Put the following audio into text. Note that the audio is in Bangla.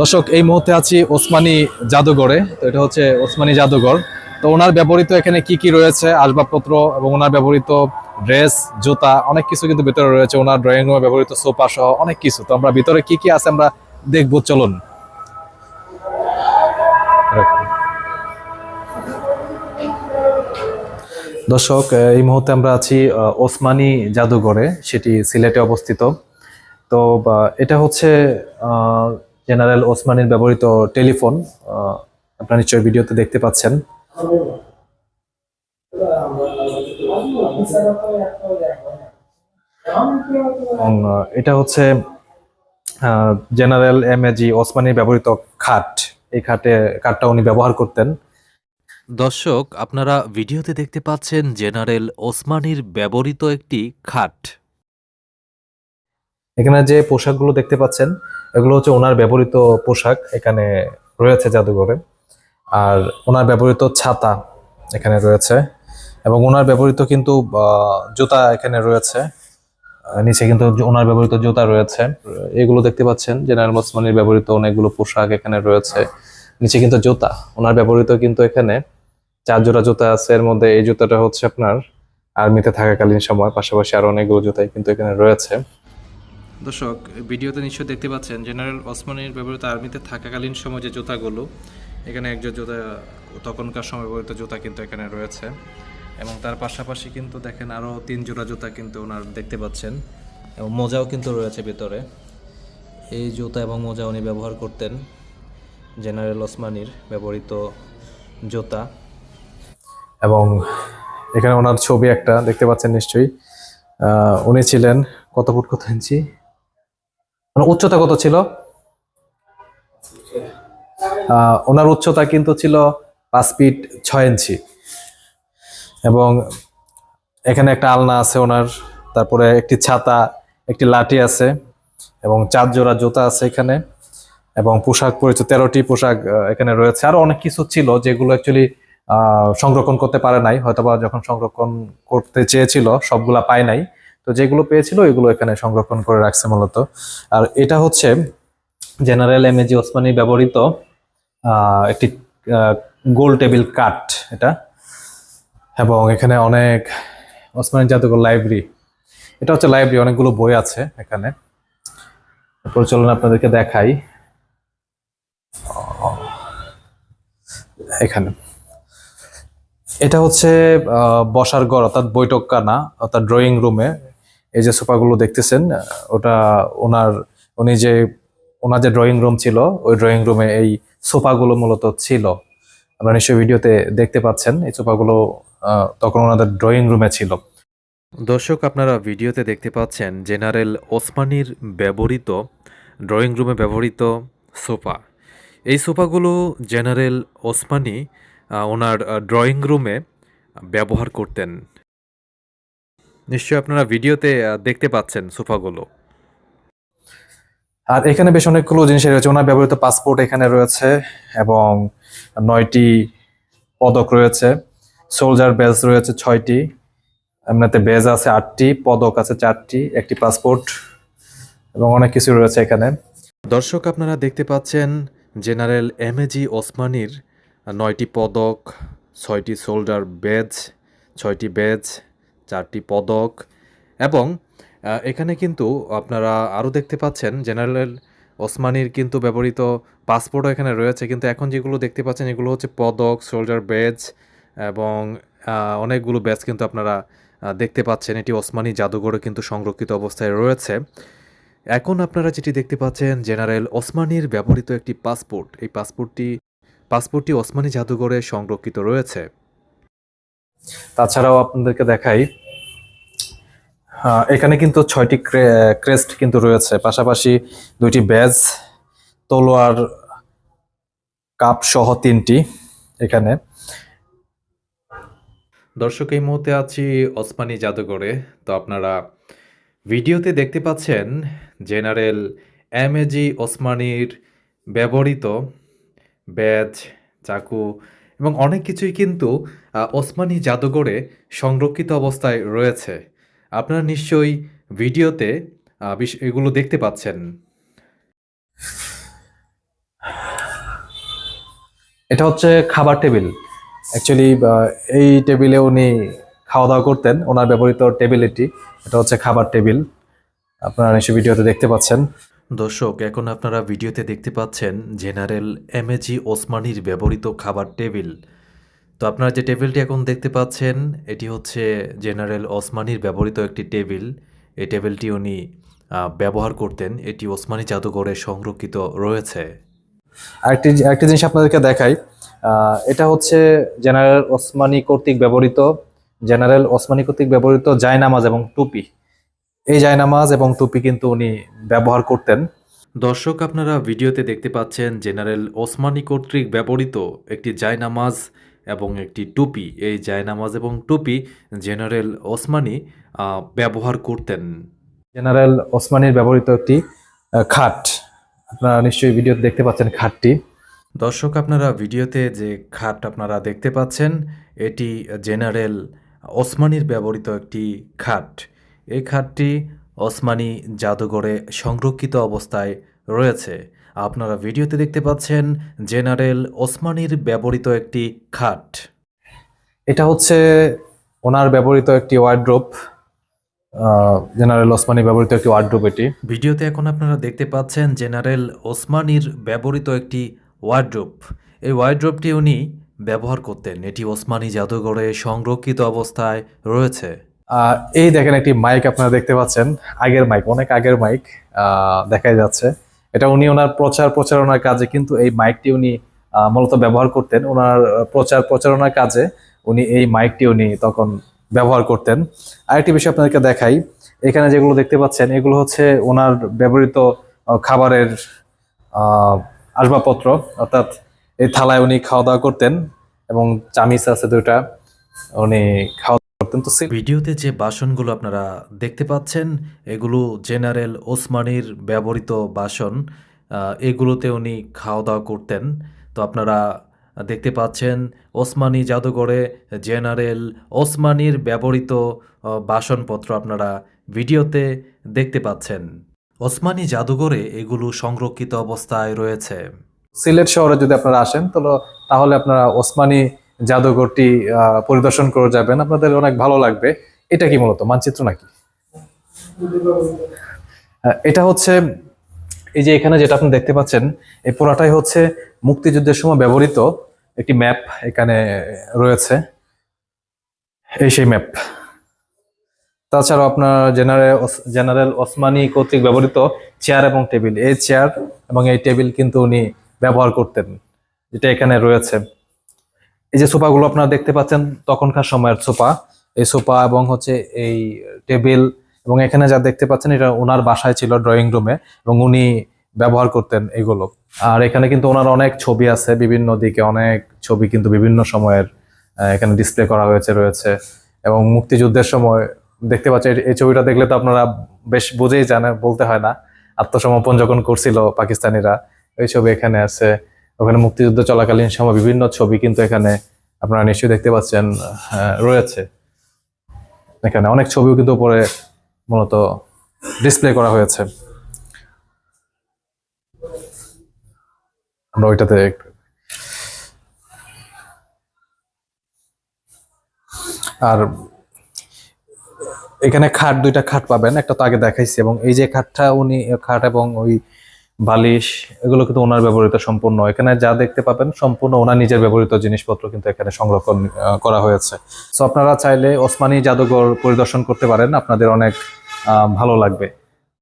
দর্শক, এই মুহূর্তে আছি ওসমানী জাদুঘরে। তো এটা হচ্ছে ওসমানী জাদুঘর। তো ওনার ব্যবহৃত এখানে কি কি রয়েছে? আসবাবপত্র এবং ওনার ব্যবহৃত ড্রেস, জুতা, অনেক কিছু কিন্তু ভিতরে রয়েছে। ওনার ড্রয়িং রুমে ব্যবহৃত সোফা সহ অনেক কিছু। তো আমরা ভিতরে কি কি আছে আমরা দেখব? চলুন। দর্শক, এই মুহূর্তে আমরা আছি ওসমানী জাদুঘরে। সেটি সিলেটে অবস্থিত। তো এটা হচ্ছে জেনারেল ওসমানীর ব্যবহৃত টেলিফোন আপনারা নিশ্চয়ই ভিডিওতে দেখতে পাচ্ছেন। এটা হচ্ছে জেনারেল এম এজি ওসমানীর ব্যবহৃত খাট। এই খাটে, খাটটা উনি ব্যবহার করতেন। দর্শক, আপনারা ভিডিওতে দেখতে পাচ্ছেন জেনারেল ওসমানীর ব্যবহৃত একটি খাট। এখানে যে পোশাকগুলো দেখতে পাচ্ছেন, এগুলো হচ্ছে ওনার ব্যবহৃত পোশাক, এখানে রয়েছে জাদুঘরে। আর ওনার ব্যবহৃত ছাতা এখানে রয়েছে এবং ওনার ব্যবহৃত কিন্তু জুতা এখানে রয়েছে। নিচে কিন্তু ওনার ব্যবহৃত জুতা রয়েছে। এগুলো দেখতে পাচ্ছেন, জেনারেল মোসমানির ব্যবহৃত অনেকগুলো পোশাক এখানে রয়েছে। নিচে কিন্তু জুতা, ওনার ব্যবহৃত কিন্তু এখানে চার জোড়া জুতা আছে, এর মধ্যে এই জুতাটা হচ্ছে আপনার আর্মিতে থাকাকালীন সময়, পাশাপাশি আরও অনেকগুলো জুতাই কিন্তু এখানে রয়েছে। দর্শক, ভিডিওতে নিশ্চয় দেখতে পাচ্ছেন জেনারেল ওসমানীর ব্যবহৃত আর্মিতে থাকাকালীন সময় যে জুতাগুলো, এখানে একজন জুতা, তখনকার সময় ব্যবহৃত জুতা কিন্তু এখানে রয়েছে। এবং তার পাশাপাশি কিন্তু দেখেন আরও তিন জোড়া জুতা কিন্তু ওনার দেখতে পাচ্ছেন, এবং মোজাও কিন্তু রয়েছে ভিতরে। এই জুতা এবং মোজা উনি ব্যবহার করতেন জেনারেল ওসমানীর ব্যবহৃত জুতা। এবং এখানে ওনার ছবি একটা, দেখতে পাচ্ছেন নিশ্চয়ই। উনি ছিলেন কত ফুট কত ইঞ্চি? মানে উচ্চতা কত ছিল? ওনার উচ্চতা কিন্তু ছিল পাঁচ ফিট ছয় ইঞ্চি। এবং এখানে একটা আলনা আছে ওনার, তারপরে একটি ছাতা, একটি লাঠি আছে, এবং চার জোড়া জুতা আছে এখানে, এবং পোশাক পরিচয় তেরোটি পোশাক এখানে রয়েছে। আরও অনেক কিছু ছিল যেগুলো অ্যাকচুয়ালি সংরক্ষণ করতে পারে নাই, হয়তোবা যখন সংরক্ষণ করতে চেয়েছিল, সবগুলা পায় নাই। তো যেগুলো পেয়েছিল এগুলো এখানে সংরক্ষণ করে রাখছে মূলত। আর এটা হচ্ছে জেনারেল এম এজি ওসমানি ব্যবহৃত একটি গোল টেবিল কাঠ এটা। এবং এখানে অনেক ওসমানী জাদুঘর লাইব্রেরি এটা হচ্ছে লাইব্রেরি অনেকগুলো বই আছে এখানে। এরপর চলুন আপনাদেরকে দেখাই। এখানে। এটা হচ্ছে বসার ঘর, অর্থাৎ বৈঠকখানা, অর্থাৎ ড্রয়িং রুমে এই যে সোফাগুলো দেখতেছেন, ওটা ওনার, উনি যে, ওনার যে ড্রয়িং রুম ছিল, ওই ড্রয়িং রুমে এই সোফাগুলো মূলত ছিল। আপনারা নিশ্চয়ই ভিডিওতে দেখতে পাচ্ছেন, এই সোফাগুলো তখন ওনাদের ড্রয়িং রুমে ছিল। দর্শক, আপনারা ভিডিওতে দেখতে পাচ্ছেন জেনারেল ওসমানীর ব্যবহৃত ড্রয়িং রুমে ব্যবহৃত সোফা। এই সোফাগুলো জেনারেল ওসমানী ওনার ড্রয়িং রুমে ব্যবহার করতেন। নিশ্চয়ই আপনারা ভিডিওতে দেখতে পাচ্ছেন সোফাগুলো। আর এখানে বেশ অনেকগুলো জিনিস রয়েছে। ওনার ব্যবহৃত পাসপোর্ট এখানে রয়েছে এবং নয়টি পদক রয়েছে। সোলজার বেজ রয়েছে ছয়টি এমনিতে বেজ আছে আটটি পদক আছে চারটি একটি পাসপোর্ট এবং অনেক কিছু রয়েছে এখানে। দর্শক আপনারা দেখতে পাচ্ছেন জেনারেল এমএজি ওসমানীর নয়টি পদক ছয়টি শোল্ডার বেজ ছয়টি বেজ চারটি পদক। এবং এখানে কিন্তু আপনারা আরও দেখতে পাচ্ছেন জেনারেল ওসমানীর কিন্তু ব্যবহৃত পাসপোর্টও এখানে রয়েছে। কিন্তু এখন যেগুলো দেখতে পাচ্ছেন এগুলো হচ্ছে পদক শোল্ডার বেজ এবং অনেকগুলো ব্যাচ কিন্তু আপনারা দেখতে পাচ্ছেন। এটি ওসমানী জাদুঘরে কিন্তু সংরক্ষিত অবস্থায় রয়েছে। এখন আপনারা যেটি দেখতে পাচ্ছেন জেনারেল ওসমানীর ব্যবহৃত একটি পাসপোর্ট। এই পাসপোর্টটি পাসপোর্টটি ওসমানী জাদুঘরে সংরক্ষিত রয়েছে। তাছাড়াও আপনাদেরকে দেখাই এখানে কিন্তু ছয়টি ক্রে- ক্রেস্ট কিন্তু রয়েছে। পাশাপাশি দুইটি ব্যাজ, তলোয়ার, কাপ সহ তিনটি এখানে। দর্শক, এই মুহূর্তে আছি ওসমানী জাদুঘরে। তো আপনারা ভিডিওতে দেখতে পাচ্ছেন জেনারেল এম এজি ওসমানীর ব্যবহৃত ব্যাজ, চাকু এবং অনেক কিছুই কিন্তু ওসমানী জাদুঘরে সংরক্ষিত অবস্থায় রয়েছে। আপনারা নিশ্চয়ই ভিডিওতে এগুলো দেখতে পাচ্ছেন। এটা হচ্ছে খাবার টেবিল। অ্যাকচুয়ালি এই টেবিলে উনি খাওয়া দাওয়া করতেন ওনার ব্যবহৃত টেবিল এটি। এটা হচ্ছে খাবার টেবিল। আপনারা নিশ্চয়ই ভিডিওতে দেখতে পাচ্ছেন। দর্শক এখন আপনারা ভিডিওতে দেখতে পাচ্ছেন জেনারেল এম এমএজি ওসমানির ব্যবহৃত খাবার টেবিল। তো আপনারা যে টেবিলটি এখন দেখতে পাচ্ছেন এটি হচ্ছে জেনারেল ওসমানির ব্যবহৃত একটি টেবিল। এই টেবিলটি উনি ব্যবহার করতেন। এটি ওসমানী জাদুঘরে সংরক্ষিত রয়েছে। আরেকটি আরেকটি জিনিস আপনাদেরকে দেখাই। এটা হচ্ছে জেনারেল ওসমানী কর্তৃক ব্যবহৃত জেনারেল ওসমানী কর্তৃক ব্যবহৃত জায়নামাজ এবং টুপি। এই জায়নামাজ এবং টুপি কিন্তু উনি ব্যবহার করতেন। দর্শক আপনারা ভিডিওতে দেখতে পাচ্ছেন জেনারেল ওসমানী কর্তৃক ব্যবহৃত একটি জায়নামাজ এবং একটি টুপি এই জায়নামাজ এবং টুপি জেনারেল ওসমানী ব্যবহার করতেন। জেনারেল ওসমানীর ব্যবহৃত একটি খাট। আপনারা নিশ্চয়ই ভিডিওতে দেখতে পাচ্ছেন খাটটি। দর্শক আপনারা ভিডিওতে যে খাট আপনারা দেখতে পাচ্ছেন এটি জেনারেল ওসমানীর ব্যবহৃত একটি খাট। এই খাটটি ওসমানী জাদুঘরে সংরক্ষিত অবস্থায় রয়েছে। আপনারা ভিডিওতে দেখতে পাচ্ছেন জেনারেল ওসমানীর ব্যবহৃত একটি খাট। এটা হচ্ছে ওনার ব্যবহৃত একটি ওয়ার্ড্রোপ। জেনারেল ওসমানী ব্যবহৃত একটি ওয়ার্ড্রোপ এটি। ভিডিওতে এখন আপনারা দেখতে পাচ্ছেন জেনারেল ওসমানীর ব্যবহৃত একটি ওয়ার্ড্রোপ। এই ওয়ার্ড্রোপটি উনি ব্যবহার করতেন। এটি ওসমানী জাদুঘরে সংরক্ষিত অবস্থায় রয়েছে। এই দেখেন একটি মাইক আপনারা দেখতে পাচ্ছেন। আগের মাইক, অনেক আগের মাইক। দেখাই যাচ্ছে। এটা উনি ওনার প্রচার প্রচারণার কাজে, কিন্তু এই মাইকটি উনি মূলত ব্যবহার করতেন। ওনার প্রচার প্রচারণার কাজে উনি এই মাইকটি উনি তখন ব্যবহার করতেন। আরেকটি বিষয় আপনাদেরকে দেখাই। এখানে যেগুলো দেখতে পাচ্ছেন, এগুলো হচ্ছে ওনার ব্যবহৃত খাবারের আসবাবপত্র। অর্থাৎ এই থালায় উনি খাওয়া দাওয়া করতেন এবং চামিচ আছে দুইটা, উনি খাওয়া দাওয়া করতেন। তো সে- ভিডিওতে যে বাসনগুলো আপনারা দেখতে পাচ্ছেন এগুলো জেনারেল ওসমানীর ব্যবহৃত বাসন। এগুলোতে উনি খাওয়া দাওয়া করতেন। তো আপনারা দেখতে পাচ্ছেন ওসমানী জাদুঘরে জেনারেল ওসমানীর ব্যবহৃত বাসনপত্র আপনারা ভিডিওতে দেখতে পাচ্ছেন। ওসমানী জাদুঘরে এগুলো সংরক্ষিত অবস্থায় রয়েছে। সিলেট শহরে যদি আপনারা আসেন তাহলে আপনারা ওসমানী জাদুঘরটি পরিদর্শন করে যাবেন আপনাদের অনেক ভালো লাগবে। এটা কি মূলত? মানচিত্র নাকি? এটা হচ্ছে, এই যে এখানে যেটা আপনি দেখতে পাচ্ছেন, এই পুরাটাই হচ্ছে মুক্তিযুদ্ধের সময় ব্যবহৃত একটি ম্যাপ এখানে রয়েছে। এই সেই ম্যাপ। তাছাড়াও আপনার জেনারেল জেনারেল ওসমানী কর্তৃক ব্যবহৃত চেয়ার এবং টেবিল। এই চেয়ার এবং এই টেবিল কিন্তু উনি ব্যবহার করতেন, যেটা এখানে রয়েছে। এই যে সোফাগুলো আপনারা দেখতে পাচ্ছেন, তখনকার সময়ের সোফা। এই সোফা এবং হচ্ছে এই টেবিল এবং এখানে যা দেখতে পাচ্ছেন, এটা ওনার বাসায় ছিল ড্রয়িং রুমে এবং উনি ব্যবহার করতেন এগুলো। আর এখানে কিন্তু ওনার অনেক ছবি আছে, বিভিন্ন দিকে অনেক ছবি কিন্তু বিভিন্ন সময়ের এখানে ডিসপ্লে করা হয়েছে, রয়েছে। এবং মুক্তিযুদ্ধের সময় দেখতে পাচ্ছেন, এই- এই ছবিটা দেখলে তো আপনারা বেশ বুঝেই জানেন, বলতে হয় না। আত্মসমর্পণ যখন করছিল পাকিস্তানিরা ওই ছবি এখানে আছে। ওখানে মুক্তিযুদ্ধ চলাকালীন সময় বিভিন্ন ছবি কিন্তু এখানে আপনারা নিশ্চয়ই দেখতে পাচ্ছেন রয়েছে। এখানে অনেক ছবিও কিন্তু উপরে মূলত ডিসপ্লে করা হয়েছে। আমরা ওইটাতে আর এখানে খাট, দুইটা খাট পাবেন, একটা তো আগে দেখাইছি, এবং এই যে খাটটা, উনি খাট এবং ওই বালিশ, এগুলো কিন্তু ওনার ব্যবহৃত সম্পূর্ণ। এখানে যা দেখতে পাবেন সম্পূর্ণ ওনার নিজের ব্যবহৃত জিনিসপত্র কিন্তু এখানে সংরক্ষণ করা হয়েছে। সো আপনারা চাইলে ওসমানী জাদুঘর পরিদর্শন করতে পারেন, আপনাদের অনেক ভালো লাগবে।